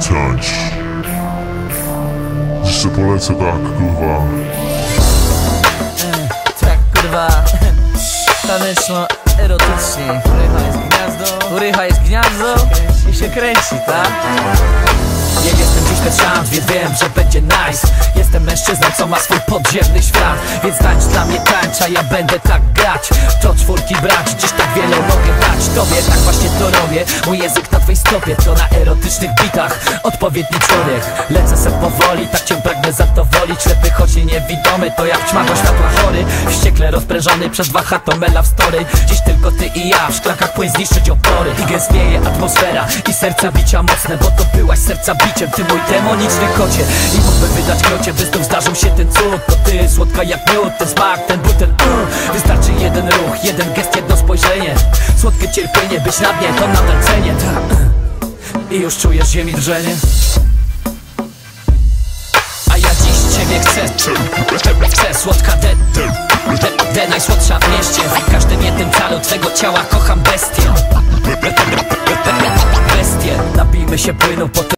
Ciąć. Jeszcze polecę tak, kurwa. Tak kurwa Taneczno erotycznie Urycha jest gniazdo Urycha jest gniazdo I się kręci, tak? Nie jestem dziś szans, więc wiem, że będzie nice Jestem mężczyzną, co ma swój podziemny świat Więc tańcz dla mnie tańcz, a ja będę tak grać To czwórki brać, dziś tak wiele Tobie tak właśnie to robię. Mój język na twej stopie, to na erotycznych bitach. Odpowiedni człowiek Lecę se powoli, tak cię pragnę zadowolić Ślepy, choć i niewidomy, to jak do światła chory Wściekle rozprężony przez dwa hatomela w story. Dziś tylko ty i ja, w szklankach płyn zniszczyć opory. I gęstnieje atmosfera i serca bicia mocne Bo to byłaś serca biciem, ty mój demoniczny kocie. I mógłbym wydać krocie, by znów zdarzył się ten cud. To ty, słodka jak miód, ten smak, ten ból, ten uh. Wystarczy jeden ruch, jeden gest, jedno spojrzenie. Słodkie cierpienie, być na dnie, to nadal cenię. Ta, I już czujesz ziemi drżenie a ja dziś ciebie chcę. Chcę słodka de, de, najsłodsza w mieście. W każdym jednym calu twego ciała kocham bestię. Bestie. Napijmy się płynu po